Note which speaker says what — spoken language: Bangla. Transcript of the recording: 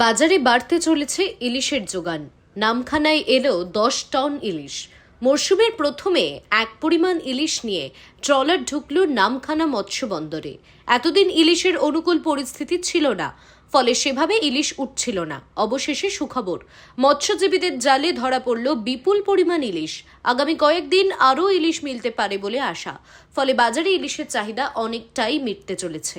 Speaker 1: বাজারে বাড়তে চলেছে ইলিশের যোগান। নামখানায় এলো দশ টন ইলিশ। মরশুমের প্রথমে এক পরিমাণ ইলিশ নিয়ে ট্রলার ঢুকল নামখানা মৎস্য বন্দরে। এতদিন ইলিশের অনুকূল পরিস্থিতি ছিল না, ফলে সেভাবে ইলিশ উঠছিল না। অবশেষে সুখবর, মৎস্যজীবীদের জালে ধরা পড়ল বিপুল পরিমাণ ইলিশ। আগামী কয়েকদিন আরও ইলিশ মিলতে পারে বলে আশা, ফলে বাজারে ইলিশের চাহিদা অনেকটাই মিটতে চলেছে।